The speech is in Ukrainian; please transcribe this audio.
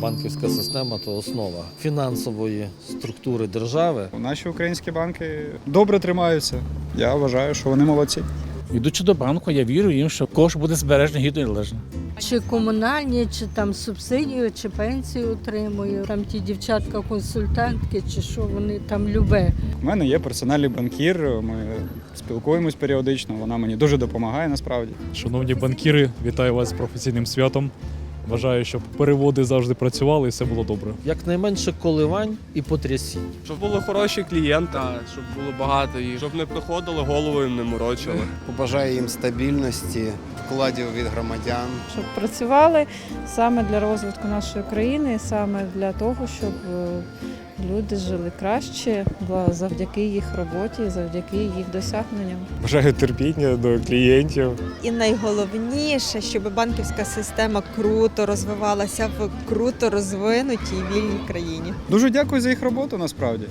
Банківська система це основа фінансової структури держави. Наші українські банки добре тримаються. Я вважаю, що вони молодці. Ідучи до банку, я вірю їм, що кошт буде збережений гідно і належно. Чи комунальні, чи там субсидію, чи пенсію отримую. Там ті дівчатка-консультантки, чи що вони там любе. У мене є персональний банкір. Ми спілкуємось періодично. Вона мені дуже допомагає насправді. Шановні банкіри, вітаю вас з професійним святом. Бажаю, щоб переводи завжди працювали і все було добре. Якнайменше коливань і потрясінь. Щоб були хороші клієнти, щоб було багато і щоб не приходили, голову їм не морочили. Побажаю їм стабільності, вкладів від громадян. щоб працювали саме для розвитку нашої країни, саме для того, щоб е, люди жили краще завдяки їх роботі, завдяки їх досягненням. Бажаю терпіння до клієнтів. І найголовніше, щоб банківська система круто розвивалася в круто розвинутій вільній країні. Дуже дякую за їх роботу насправді.